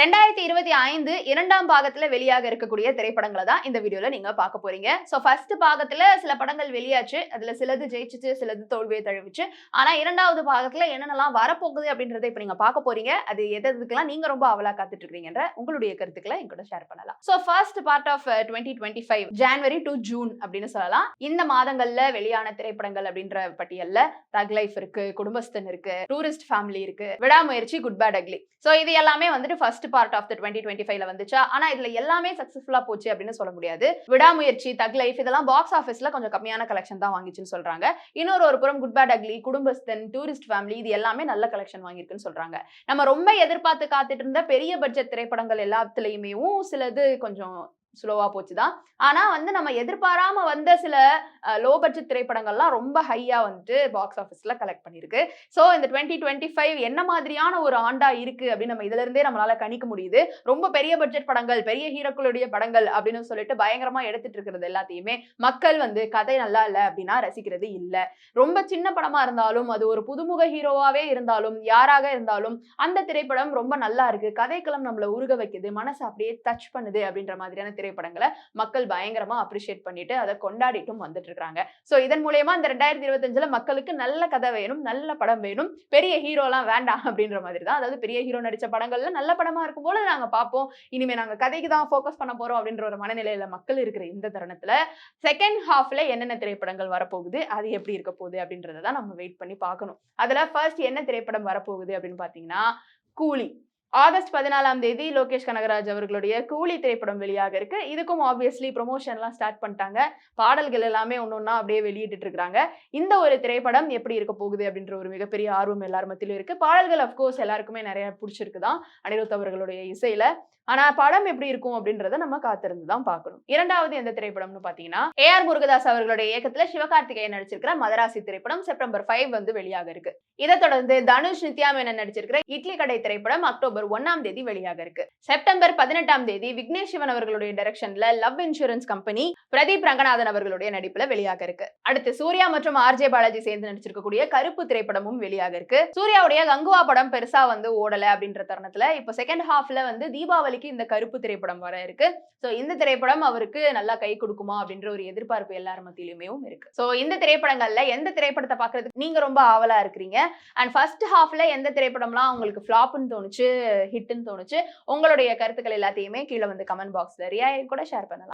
ரெண்டாயிரத்தி இருபத்தி ஐந்து இரண்டாம் பாகத்துல வெளியாக இருக்கக்கூடிய திரைப்படங்களை தான் இந்த வீடியோல நீங்க பார்க்க போறீங்க. சோ ஃபர்ஸ்ட் பாகத்துல சில படங்கள் வெளியாச்சு. அதுல சிலது ஜெயிச்சிச்சு சிலது தோல்வியை தழுவிச்சு. ஆனா இரண்டாவது பாகத்துல என்னென்னலாம் வரப்போகுது அப்படின்றத இப்ப நீங்க பார்க்க போறீங்க. அது எதுக்கெல்லாம் நீங்க ரொம்ப அவலா காத்துட்டு இருக்கீங்கன்ற உங்களுடைய கருத்துக்களை எங்கூட ஷேர் பண்ணலாம். So first part of twenty twenty five January to June அப்படின்னு சொல்லலாம். இந்த மாதங்கள்ல வெளியான திரைப்படங்கள் அப்படின்ற பட்டியல்ல தக் லைஃப் இருக்கு குடும்பஸ்தன் இருக்கு டூரிஸ்ட் ஃபேமிலி இருக்கு விடாமுயற்சி குட் பேட் அக்லி சோ இது எல்லாமே வந்துட்டு first part of the twenty twenty ஃபைவ்ல வந்துச்சா? ஆனா இதுல எல்லாமே சக்சஸ்ஃபுல்லா போச்சு அப்படின்னு சொல்ல முடியாது. விடாமுயற்சி தக் லைஃப் இதெல்லாம் பாக்ஸ் ஆஃபீஸ்ல கொஞ்சம் கம்மியான கலெக்ஷன் தான் வாங்கிச்சுன்னு சொல்றாங்க. இன்னொரு ஒரு புறம் Good Bad Ugly Kudumbasthan Tourist Family இது எல்லாமே நல்ல கலெக்ஷன் வாங்கியிருக்குன்னு சொல்றாங்க. நம்ம ரொம்ப எதிர்பார்த்து காத்துட்டு இருந்த பெரிய பட்ஜெட் திரைப்படங்கள் எல்லாத்துலயுமே சிலது கொஞ்சம் ஸ்லோவா போச்சு தான் ஆனா வந்து நம்ம எதிர்பாராம வந்த சில லோ பட்ஜெட் திரைப்படங்கள்லாம் ரொம்ப ஹையா வந்துட்டு பாக்ஸ் ஆஃபீஸ்ல கலெக்ட் பண்ணிருக்கு ஸோ இந்த டுவெண்ட்டி டுவெண்ட்டி ஃபைவ் என்ன மாதிரியான ஒரு ஆண்டா இருக்கு அப்படின்னு நம்ம இதுல இருந்தே நம்மளால கணிக்க முடியுது. ரொம்ப பெரிய பட்ஜெட் படங்கள் பெரிய ஹீரோக்களுடைய படங்கள் அப்படின்னு சொல்லிட்டு பயங்கரமா எடுத்துட்டு இருக்கிறது எல்லாத்தையுமே மக்கள் வந்து கதை நல்லா இல்லை அப்படின்னா ரசிக்கிறது இல்லை. ரொம்ப சின்ன படமா இருந்தாலும் அது ஒரு புதுமுக ஹீரோவாவே இருந்தாலும் யாராக இருந்தாலும் அந்த திரைப்படம் ரொம்ப நல்லா இருக்கு. கதைக்களம் நம்மள உருக வைக்குது மனசை அப்படியே டச் பண்ணுது அப்படின்ற மாதிரியான திரைப்படங்களை மக்கள் பயங்கரமா அப்ரிஷியேட் பண்ணிட்டு அதை கொண்டாடிட்டும் வந்துட்டு இருக்காங்க ஸோ இதன் மூலயமா இந்த ரெண்டாயிரத்தி இருபத்தஞ்சுல மக்களுக்கு நல்ல கதை வேணும் நல்ல படம் வேணும். பெரிய ஹீரோலாம் வேண்டாம் அப்படின்ற மாதிரி தான். அதாவது பெரிய ஹீரோ நடிச்ச படங்கள்ல நல்ல படமா இருக்கும் போல நாங்க பார்ப்போம். இனிமே நாங்க கதைக்கு தான் ஃபோக்கஸ் பண்ண போறோம் அப்படின்ற ஒரு மனநிலையில மக்கள் இருக்கிற இந்த தருணத்துல செகண்ட் ஹாஃப்ல என்னென்ன திரைப்படங்கள் வரப்போகுது அது எப்படி இருக்க போகுது அப்படின்றத தான் நம்ம வெயிட் பண்ணி பார்க்கணும். அதுல ஃபர்ஸ்ட் என்ன திரைப்படம் வரப்போகுது அப்படின்னு பாத்தீங்கன்னா கூலி. ஆகஸ்ட் பதினாலாம் தேதி லோகேஷ் கனகராஜ் அவர்களுடைய கூலி திரைப்படம் வெளியாக இருக்கு. இதுக்கும் ஆப்வியஸ்லி ப்ரொமோஷன்லாம் ஸ்டார்ட் பண்ணிட்டாங்க. பாடல்கள் எல்லாமே ஒன்று ஒன்றா அப்படியே வெளியிட்டு இருக்காங்க. இந்த ஒரு திரைப்படம் எப்படி இருக்க போகுது அப்படின்ற ஒரு மிகப்பெரிய ஆர்வம் எல்லார் மத்தியிலும் இருக்கு. பாடல்கள் அஃப்கோர்ஸ் எல்லாருக்குமே நிறைய பிடிச்சிருக்குதான். அனிருத் அவர்களுடைய இசையில. ஆனா படம் எப்படி இருக்கும் அப்படின்றத நம்ம காத்திருந்து தான் பார்க்கணும். இரண்டாவது எந்த திரைப்படம்னு பாத்தீங்கன்னா ஏ ஆர் முருகதாஸ் அவர்களுடைய இயக்கத்துல சிவகார்த்திகேயன் நடிச்சிருக்கிற மதராசி திரைப்படம் செப்டம்பர் ஃபைவ் வந்து வெளியாக இருக்கு. இதை தொடர்ந்து தனுஷ் நித்யா மேனன் நடிச்சிருக்கிற இட்லி கடை திரைப்படம் அக்டோபர் ஒன்னாம் தேதி வெளியாக இருக்கு. செப்டம்பர் பதினெட்டாம் தேதி விக்னேஷ் சிவன் அவர்களுடைய டைரக்ஷன்ல Love Insurance Company Pradeep Ranganathan அவர்களுடைய நடிப்புல வெளியாக இருக்கு. அடுத்து சூர்யா மற்றும் ஆர்ஜே பாலாஜி சேர்ந்து நடிச்சிருக்கக்கூடிய கருப்பு திரைப்படமும் வெளியாக இருக்கு. சூர்யாவுடைய கங்குவா படம் பெருசா வந்து ஓடல அப்படின்ற தருணத்துல இப்போ செகண்ட் ஹாஃப்ல வந்து தீபாவளி நாளைக்கு இந்த கருப்பு திரைப்படம் வர இருக்கு. ஸோ இந்த திரைப்படம் அவருக்கு நல்லா கை கொடுக்குமா அப்படின்ற ஒரு எதிர்பார்ப்பு எல்லார் மத்தியிலுமே இருக்கு. ஸோ இந்த திரைப்படங்கள்ல எந்த திரைப்படத்தை பார்க்கறதுக்கு நீங்க ரொம்ப ஆவலா இருக்கிறீங்க? அண்ட் ஃபர்ஸ்ட் ஹாஃப்ல எந்த திரைப்படம்லாம் உங்களுக்கு ஃப்ளாப்னு தோணுச்சு ஹிட்னு தோணுச்சு? உங்களுடைய கருத்துக்கள் எல்லாத்தையுமே கீழே வந்து கமெண்ட் பாக்ஸ்ல ரியா கூட ஷேர் பண்ணலாம்.